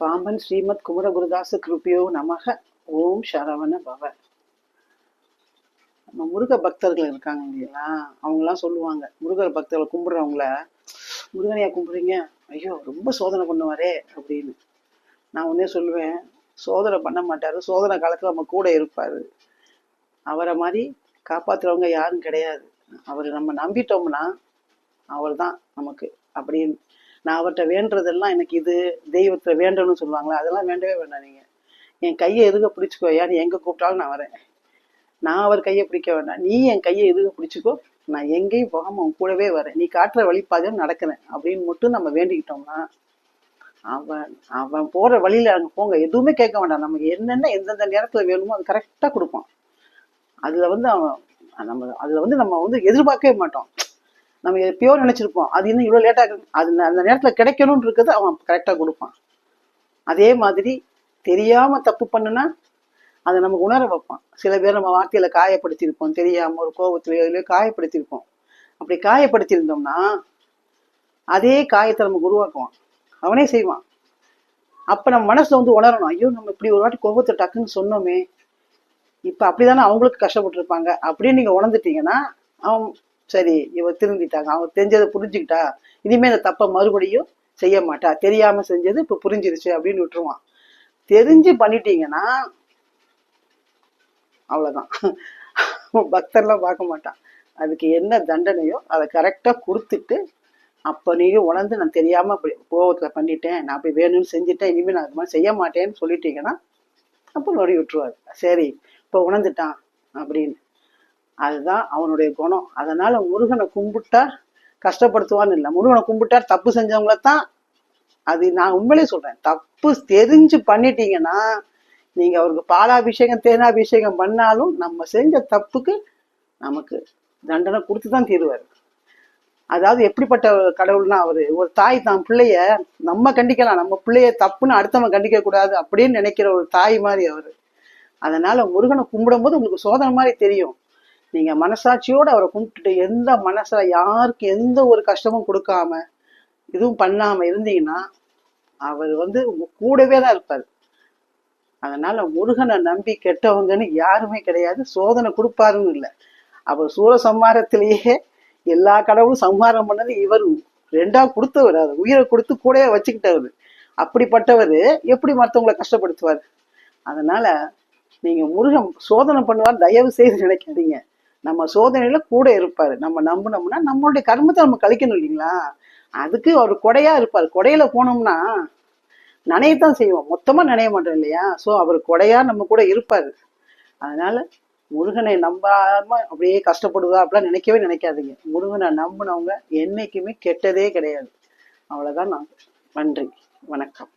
பாம்பன் ஸ்ரீமத் குமரகுருதாச கிருப்பியோ நமக. ஓம் சரவண பவ. நம்ம முருக பக்தர்கள் இருக்காங்க இல்லையா அவங்கெல்லாம் சொல்லுவாங்க. முருகர் பக்தர்களை கும்பிடுறவங்கள முருகனையா கும்பிடுறீங்க? ஐயோ ரொம்ப சோதனை பண்ணுவாரே அப்படின்னு. நான் ஒன்னே சொல்லுவேன் சோதனை பண்ண மாட்டாரு. சோதனை காலத்துல நம்ம கூட இருப்பாரு. அவரை மாதிரி காப்பாத்துறவங்க யாரும் கிடையாது. அவர் நம்ம நம்பிட்டோம்னா அவர் தான் நமக்கு. அப்படின்னு. நான் அவர்கிட்ட வேண்டுறதெல்லாம் எனக்கு இது தெய்வத்தை வேண்டணும்னு சொல்லுவாங்களா அதெல்லாம் வேண்டவே வேண்டாம் நீங்கள் என் கையை எதுக பிடிச்சிக்கோ யார் எங்கே கூப்பிட்டாலும் நான் வரேன். நான் அவர் கையை பிடிக்க வேண்டாம். நீ என் கையை எதுக பிடிச்சிக்கோ நான் எங்கேயும் போகாமல் உன் கூடவே வரேன். நீ காட்டுற வழிப்பாதையும் நடக்கிறேன் அப்படின்னு மட்டும் நம்ம வேண்டிக்கிட்டோம்னா அவன் அவன் போகிற வழியில் அங்கே போங்க. எதுவுமே கேட்க வேண்டாம். நமக்கு என்னென்ன எந்தெந்த நேரத்தில் வேணுமோ அது கரெக்டாக கொடுப்பான். அதில் வந்து அவன் நம்ம அதில் வந்து நம்ம வந்து எதிர்பார்க்கவே மாட்டோம். நம்ம எப்பயோ நினைச்சிருப்போம். அது இன்னும் இவ்வளோ லேட்டாக அது அந்த நேரத்தில் கிடைக்கணும்னு இருக்கிறது அவன் கரெக்டாக கொடுப்பான். அதே மாதிரி தெரியாம தப்பு பண்ணுனா அதை நமக்கு உணர வைப்பான். சில பேர் நம்ம வார்த்தையில காயப்படுத்தியிருப்போம். தெரியாம ஒரு கோபத்திலயோ இல்லையோ காயப்படுத்தியிருப்போம். அப்படி காயப்படுத்தியிருந்தோம்னா அதே காயத்தை நமக்கு உருவாக்குவான். அவனே செய்வான். அப்ப நம்ம மனசுல வந்து உணரணும். ஐயோ நம்ம இப்படி ஒரு வாட்டி கோபத்தை டக்குன்னு சொன்னோமே. இப்ப அப்படிதானே அவங்களுக்கு கஷ்டப்பட்டுருப்பாங்க. அப்படின்னு நீங்க உணர்ந்துட்டீங்கன்னா அவன் சரி இவ திருந்திட்டாங்க. அவங்க தெரிஞ்சதை புரிஞ்சுக்கிட்டா இனிமே இந்த தப்பை மறுபடியும் செய்ய மாட்டா. தெரியாம செஞ்சது இப்ப புரிஞ்சிருச்சு அப்படின்னு விட்டுருவான். தெரிஞ்சு பண்ணிட்டீங்கன்னா அவ்வளவுதான். பக்தர்லாம் பார்க்க மாட்டான். அதுக்கு என்ன தண்டனையோ அதை கரெக்டா கொடுத்துட்டு அப்ப நீங்க உணர்ந்து நான் தெரியாம அப்படி கோவத்துல பண்ணிட்டேன். நான் அப்படி வேணும்னு செஞ்சுட்டேன். இனிமே நான் அது மாதிரி செய்ய மாட்டேன்னு சொல்லிட்டீங்கன்னா அப்போ மறுபடியும் விட்டுருவாரு. சரி இப்போ உணர்ந்துட்டான் அப்படின்னு. அதுதான் அவனுடைய குணம். அதனால முருகனை கும்பிட்டா கஷ்டப்படுத்துவான்னு இல்லை. முருகனை கும்பிட்டா தப்பு செஞ்சவங்கள தான் அது நான் உண்மையிலே சொல்றேன். தப்பு தெரிஞ்சு பண்ணிட்டீங்கன்னா நீங்க அவருக்கு பாலாபிஷேகம் தேனாபிஷேகம் பண்ணாலும் நம்ம செஞ்ச தப்புக்கு நமக்கு தண்டனை கொடுத்து தான் தீருவார். அதாவது எப்படிப்பட்ட கடவுள்னா அவரு. ஒரு தாய் தான் பிள்ளைய நம்ம கண்டிக்கலாம். நம்ம பிள்ளைய தப்புன்னு அடுத்தவன் கண்டிக்க கூடாது அப்படின்னு நினைக்கிற ஒரு தாய் மாதிரி அவரு. அதனால முருகனை கும்பிடும் போது உங்களுக்கு சோதனை மாதிரி தெரியும். நீங்க மனசாட்சியோட அவரை கும்பிட்டுட்டு எந்த மனசுல யாருக்கு எந்த ஒரு கஷ்டமும் கொடுக்காம இதுவும் பண்ணாம இருந்தீங்கன்னா அவர் வந்து உங்க கூடவே தான் இருப்பார். அதனால முருகனை நம்பி கெட்டவங்கன்னு யாருமே கிடையாது. சோதனை கொடுப்பாருன்னு இல்லை. அவர் சூரசம்மாரத்திலேயே எல்லா கடவுளும் சம்ஹாரம் பண்ணது இவர் ரெண்டா கொடுத்தவர். அவர் உயிரை கொடுத்து கூட வச்சுக்கிட்டவர். அப்படிப்பட்டவர் எப்படி மற்றவங்களை கஷ்டப்படுத்துவார்? அதனால நீங்க முருகன் சோதனை பண்ணுவார் தயவு செய்து நினைக்காதீங்க. நம்ம சோதனையில கூட இருப்பாரு. நம்ம நம்பினோம்னா நம்மளுடைய கர்மத்தை நம்ம கழிக்கணும் இல்லைங்களா? அதுக்கு அவர் கொடையா இருப்பார். கொடையில போனோம்னா நினையத்தான் செய்வோம். மொத்தமா நனைய மாட்டோம் இல்லையா? சோ அவர் கொடையா நம்ம கூட இருப்பாரு. அதனால முருகனை நம்பாம அப்படியே கஷ்டப்படுவா அப்படிலாம் நினைக்கவே நினைக்காதீங்க. முருகனை நம்பினவங்க என்னைக்குமே கெட்டதே கிடையாது. அவ்வளவுதான் நான் நன்றி. வணக்கம்.